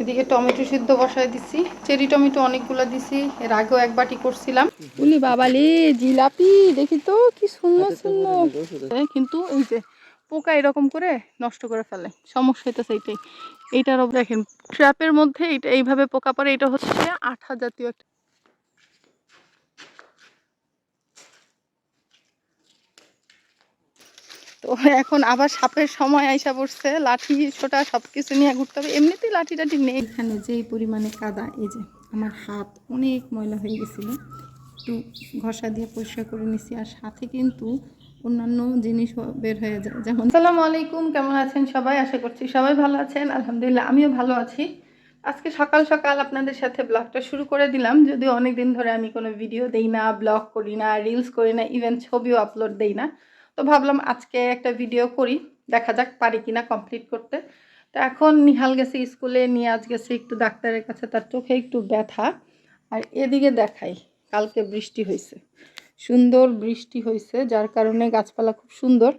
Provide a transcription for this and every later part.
এদিকে টমেটো সিদ্ধ বসায় দিছি। চেরি টমেটো অনেকগুলো দিছি। এর আগেও এক বাটি করছিলাম। উনি বাবালে জিলাপি দেখি তো কি সুন্দর সুন্দর। হ্যাঁ কিন্তু এই যে পোকা এরকম করে নষ্ট করে ফেলে। সমস্যা হইতেছে এইটাই। এইটার দেখেন ট্র্যাপের মধ্যে এইটা এইভাবে পোকা পড়ে এটা হচ্ছে আঠা জাতীয় একটা তো এখন আবার সাপের সময় আইসা পড়ছে। লাঠি ছোটা সব কিছু নিয়ে ঘুরতে হবে। এমনিতেই লাঠি টাঠি নেই। এখানে যেই পরিমাণে কাদা এই যে আমার হাত অনেক ময়লা হয়ে গেছিল। একটু ঘষা দিয়ে পরিষ্কার করে নিছি। আর সাথে কিন্তু অন্যান্য জিনিস বের হয়ে যায়। যেমন আসসালামু আলাইকুম কেমন আছেন সবাই? আশা করছি সবাই ভালো আছেন। আলহামদুলিল্লাহ আমিও ভালো আছি। আজকে সকাল সকাল আপনাদের সাথে ব্লগটা শুরু করে দিলাম। যদিও অনেক দিন ধরে আমি কোনো ভিডিও দেই না ব্লগ করি না রিলস করি না ইভেন ছবিও আপলোড দেই না। তো ভাবলাম আজকে একটা ভিডিও করি, দেখা যাক পারি কিনা কমপ্লিট করতে। তো এখন নিহাল গেছে স্কুলে, নিয়াজ গেছে একটু ডাক্তারের কাছে, তার চোখে একটু ব্যথা। আর এদিকে দেখাই, কালকে বৃষ্টি হয়েছে। সুন্দর বৃষ্টি হয়েছে, যার কারণে গাছপালা খুব সুন্দর।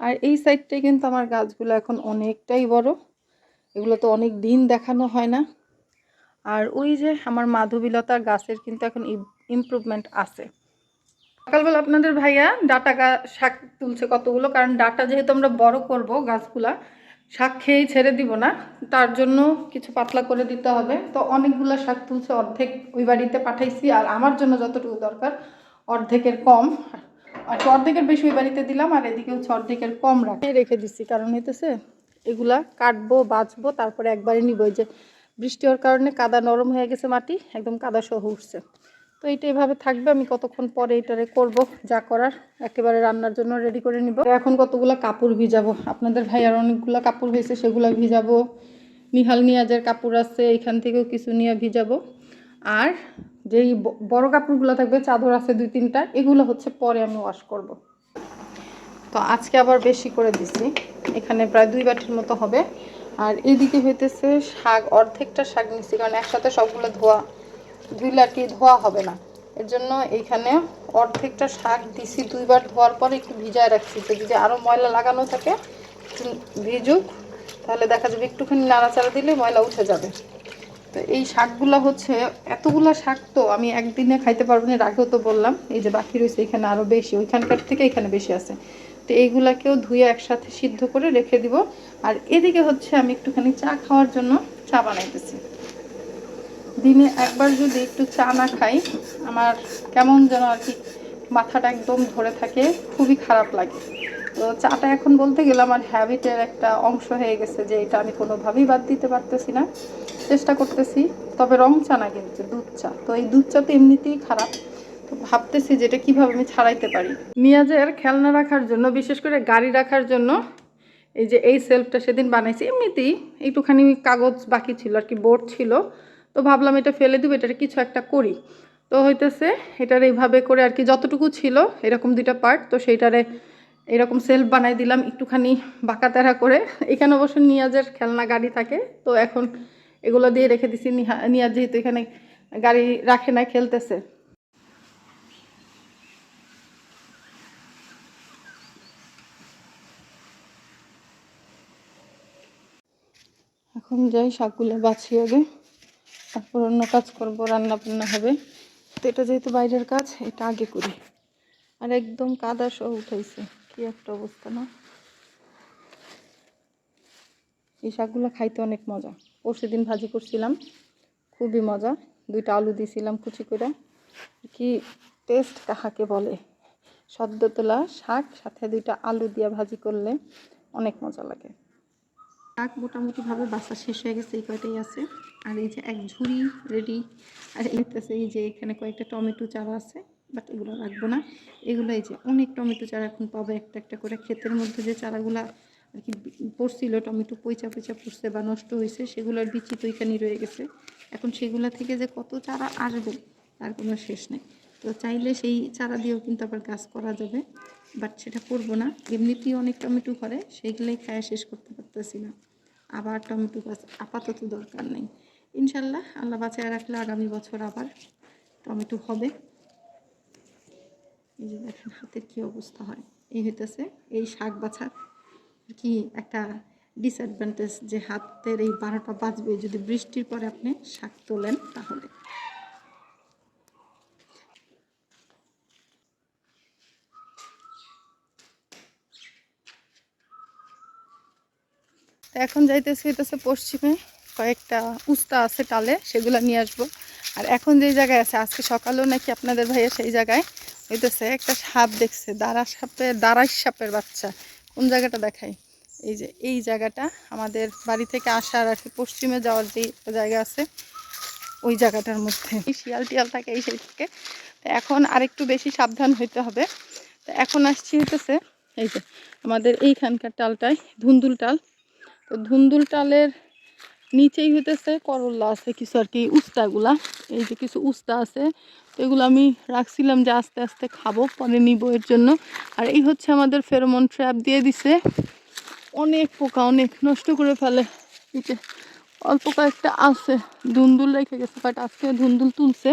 আর এই সাইডটাই কিন্তু আমার গাছগুলো এখন অনেকটাই বড়। এগুলো তো অনেক দিন দেখানো হয় না। আর ওই যে আমার মাধবীলতার গাছের কিন্তু এখন ইমপ্রুভমেন্ট আছে। সকালবেলা আপনাদের ভাইয়া ডাটা শাক তুলছে কতগুলো? কারণ ডাটা যেহেতু আমরা বড় করব গাছগুলা, শাক খেয়েই ছেড়ে দিব না। তার জন্য কিছু পাতলা করে দিতে হবে। তো অনেকগুলো শাক তুলছে, অর্ধেক ওই বাড়িতে পাঠাইছি। আর আমার জন্য যতটুকু দরকার, অর্ধেকের কম। আর অর্ধেকের বেশি ওই বাড়িতে দিলাম, আর এদিকে হচ্ছে অর্ধেকের কম রাখে। রেখে দিচ্ছি কারণ হইতেছে এগুলা কাটবো, বাঁচবো, তারপরে একবারে নিব। যে বৃষ্টি হওয়ার কারণে কাদা নরম হয়ে গেছে মাটি, একদম কাদা সহ উঠছে। তো এইটা এভাবে থাকবে, আমি কতক্ষণ পরে এটারে করব, যা করার, একেবারে রান্নার জন্য রেডি করে নিব। এখন কতগুলো কাপড় ভিজাবো? আপনাদের ভাইয়ার অনেকগুলো কাপড় হয়েছে, সেগুলো ভিজাবো। নিহাল নিয়াজের কাপড় আছে এখান থেকেও কিছু নিয়ে ভিজাবো। আর যেই বড় কাপড়গুলো থাকবে, চাদর আছে দুই তিনটা, এগুলো হচ্ছে পরে আমি ওয়াশ করব। তো আজকে আবার বেশি করে দিছি, এখানে প্রায় দুই বাটির মতো হবে। আর এদিকে হইতেছে শাক, অর্ধেকটা শাক নিচ্ছি কারণ একসাথে সবগুলো ধোয়া ধুইলে আর ধোয়া হবে না। এর জন্য এইখানে অর্ধেকটা শাক দিছি দুইবার ধোয়ার পরে একটু ভিজায় রাখছি। তো যদি আরও ময়লা লাগানো থাকে ভিজুক, তাহলে দেখা যাবে একটুখানি নাড়াচাড়া দিলে ময়লা উঠে যাবে। তো এই শাকগুলো হচ্ছে, এতগুলা শাক তো আমি একদিনে খাইতে পারব না আগেও তো বললাম, এই যে বাকি রয়েছে এখানে আরও বেশি, ওইখানকার থেকে এখানে বেশি আছে। তো এইগুলাকেও ধুয়ে একসাথে সিদ্ধ করে রেখে দিব। আর এদিকে হচ্ছে আমি একটুখানি চা খাওয়ার জন্য চা বানাইতেছি। দিনে একবার যদি একটু চা না খাই, আমার কেমন যেন আর কি মাথাটা একদম ধরে থাকে, খুবই খারাপ লাগে। তো চাটা এখন বলতে গেলে আমার হ্যাবিটের একটা অংশ হয়ে গেছে যে এটা আমি কোনোভাবেই বাদ দিতে পারতেছি না। চেষ্টা করতেছি, তবে রং চা না কিন্তু, দুধ চা। তো এই দুধ চা তো এমনিতেই খারাপ। তো ভাবতেছি যে এটা কীভাবে আমি ছাড়াইতে পারি। নিয়াজের খেলনা রাখার জন্য, বিশেষ করে গাড়ি রাখার জন্য, এই যে এই সেলফটা সেদিন বানাইছি, এমনিতেই একটুখানি কাগজ বাকি ছিল, আর কি বোর্ড ছিল। তো ভাবলাম এটা ফেলে দিব, এটার কিছু একটা করি। তো হইতেছে এটার এইভাবে করে আর কি যতটুকু ছিল এরকম দুইটা পার্ট তো সেইটারে এরকম সেলফ বানাই দিলাম একটুখানি বাঁকা তেরা করে। এখানে অবশ্য নিয়াজের খেলনা গাড়ি থাকে, তো এখন এগুলো দিয়ে রেখে দিছি। নিহা, নিয়াজ যেহেতু এখানে গাড়ি রাখে না খেলতেছে। এখন যাই শাকগুলো বাছিয়ে হবে তারপর অন্য কাজ করব রান্না বান্না হবে। তো এটা যেহেতু বাইরের কাজ, এটা আগে করি। আর একদম কাদা সহ উঠাইছে। কি একটা অবস্থা না? এই শাকগুলো খাইতে অনেক মজা। পরশু দিন ভাজি করছিলাম, খুবই মজা। দুইটা আলু দিয়েছিলাম কুচি করে। কি টেস্ট কাহাকে বলে? সদ্য তোলা শাক, সাথে দুইটা আলু দিয়ে ভাজি করলে অনেক মজা লাগে। শাক মোটামুটিভাবে বাসা শেষ হয়ে গেছে, এই কয়টাই আছে। আর এই যে এক ঝুড়ি রেডি আর এইটাছে এই যে এখানে কয়েকটা টমেটো চারা আছে বাট এগুলো রাখব না। এগুলো এই যে অনেক টমেটো চারা এখন পাবো একটা একটা করে। ক্ষেতের মধ্যে যে চারাগুলা আর কি পড়ছিল, টমেটো পয়চা পয়চা পড়ছে বা নষ্ট হয়েছে, সেগুলোর বিচি তো এখানেই রয়ে গেছে। এখন সেগুলা থেকে যে কত চারা আসবে, তার কোনো শেষ নেই। তো চাইলে সেই চারা দিয়েও কিন্তু আবার গাছ করা যাবে। বাট সেটা করব না। এমনিতেই অনেক টমেটো করে, সেইগুলোই খায়া শেষ করতে পারতেছি না। আবার টমেটো গাছ আপাতত দরকার নেই। ইনশাল্লাহ আল্লাহ বাঁচায় রাখলে আগামী বছর আবার টমেটো হবে। এই যে দেখেন হাতের কী অবস্থা হয়। এই হইতেছে, এই শাক বাছার কি একটা ডিসঅ্যাডভান্টেজ যে হাতের এই বারোটা বাজবে। যদি বৃষ্টির পরে আপনি শাক তোলেন তাহলে। তো এখন যাইতেছে হইতেছে পশ্চিমে। কয়েকটা উস্তা আছে টালে, সেগুলো নিয়ে আসব। আর এখন যে জায়গায় আছে, আজকে সকালেও নাকি আপনাদের ভাইয়া সেই জায়গায় হইতেছে একটা সাপ দেখছে দাঁড়া সাপের দাঁড়াই সাপের বাচ্চা। কোন জায়গাটা দেখাই? এই যে, এই জায়গাটা আমাদের বাড়ি থেকে আসার আর কি পশ্চিমে যাওয়ার যে জায়গা আছে, ওই জায়গাটার মধ্যে। এই শিয়াল টিয়াল থাকে, এই সেই থেকে। তো এখন আরেকটু বেশি সাবধান হইতে হবে। তো এখন আসছি হইতেছে, এই যে, আমাদের এইখানকার টালটায় ধুন্দুল টাল। তো ধুন্দুল টালের নিচেই হইতেছে করল্লা আছে কিছু আর কি, উস্তাগুলা। এই যে কিছু উস্তা আছে, তো এগুলো আমি রাখছিলাম যে আস্তে আস্তে খাব, পরে নিব এর জন্য। আর এই হচ্ছে আমাদের ফেরোমন ট্র্যাপ দিয়ে দিছে। অনেক পোকা, অনেক নষ্ট করে ফেলে। যে অল্প কয়েকটা আছে, ধুন্দুল রেখে গেছে বাট আজকে ধুন্দুল তুলছে,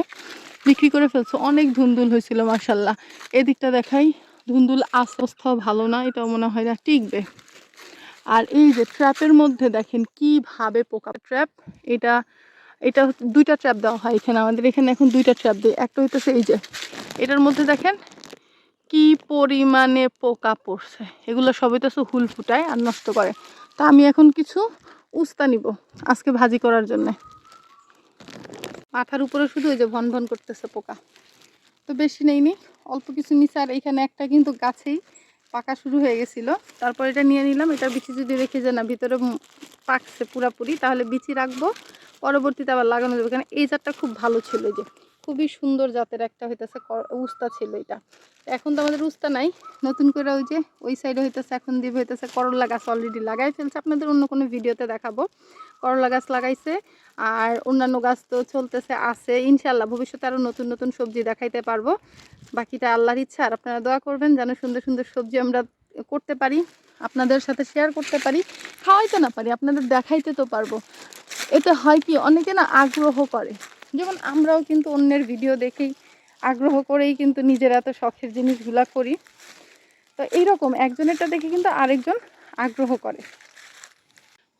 বিক্রি করে ফেলছে। অনেক ধুন্দুল হয়েছিল মার্শাল্লাহ এদিকটা দেখাই, ধুন্দুল অবস্থাও ভালো না, এটাও মনে হয় না, টিকবে। আর এই যে ট্র্যাপের মধ্যে দেখেন কীভাবে পোকা ট্র্যাপ এটা এটা দুইটা ট্র্যাপ দেওয়া হয় এখানে আমাদের। এখানে এখন দুইটা ট্র্যাপ দিই। একটা হইতেছে এই যে, এটার মধ্যে দেখেন কি পরিমাণে পোকা পড়ছে। এগুলো সবই তো হুল ফুটায় আর নষ্ট করে। তা আমি এখন কিছু উস্তা নিব আজকে ভাজি করার জন্য। মাথার উপরে শুধু ওই যে ভন ভন করতেছে পোকা। তো বেশি নেই নি, অল্প কিছু নিচে আর এখানে একটা কিন্তু গাছেই পাকা শুরু হয়ে গেছিল। তারপর এটা নিয়ে নিলাম। এটা বিচি যদি রেখে যায় না, ভিতরে পাকছে পুরাপুরি, তাহলে বিচি রাখব। পরবর্তীতে আবার লাগানো যাবে। কারণ এই জাতটা খুব ভালো ছিল যে। খুবই সুন্দর জাতের একটা হইতেছে উস্তা ছিল এটা। এখন তো আমাদের উস্তা নাই। নতুন করে ওই যে, ওই সাইডে হইতেছে, এখন দিব হইতেছে করলা গাছ অলরেডি লাগাই ফেলছে। আপনাদের অন্য কোনো ভিডিওতে দেখাবো। করলা গাছ লাগাইছে। আর অন্যান্য গাছ তো চলতেছে, আছে। ইনশাল্লাহ ভবিষ্যতে আরও নতুন নতুন সবজি দেখাইতে পারব। বাকিটা আল্লাহর ইচ্ছা, আর আপনারা দোয়া করবেন যেন সুন্দর সুন্দর সবজি আমরা করতে পারি, আপনাদের সাথে শেয়ার করতে পারি, খাওয়াইতে না পারি, আপনাদের দেখাইতে তো পারব। এতে হয় কি, অনেকে না আগ্রহ করে। যেমন আমরাও কিন্তু অন্যের ভিডিও দেখেই আগ্রহ করেই কিন্তু নিজেরা এত শখের জিনিসগুলা করি। তো এইরকম, একজনেরটা দেখে কিন্তু আরেকজন আগ্রহ করে।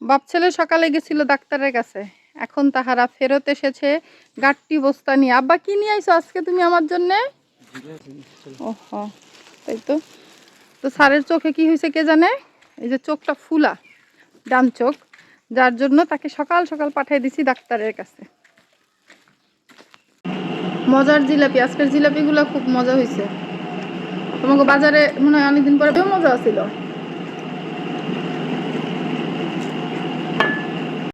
বাপ ছেলে সকালে গেছিল ডাক্তারের কাছে। এখন তাহারা ফেরত এসেছে। গাট্টি বস্তা নিয়ে। আব্বা, কি নিয়ে আইছো আজকে তুমি আমার জন্যে? ওহ, তাই তো। তো স্যারের চোখে কি হয়েছে কে জানে? এই যে চোখটা ফুলা, ডান চোখ। যার জন্য তাকে সকাল সকাল পাঠিয়ে দিছি ডাক্তারের কাছে। মজার জিলাপি, আজকের জিলাপিগুলো খুব মজা হয়েছে তোমাকে বাজারে মনে হয় অনেকদিন পরে মজা ছিল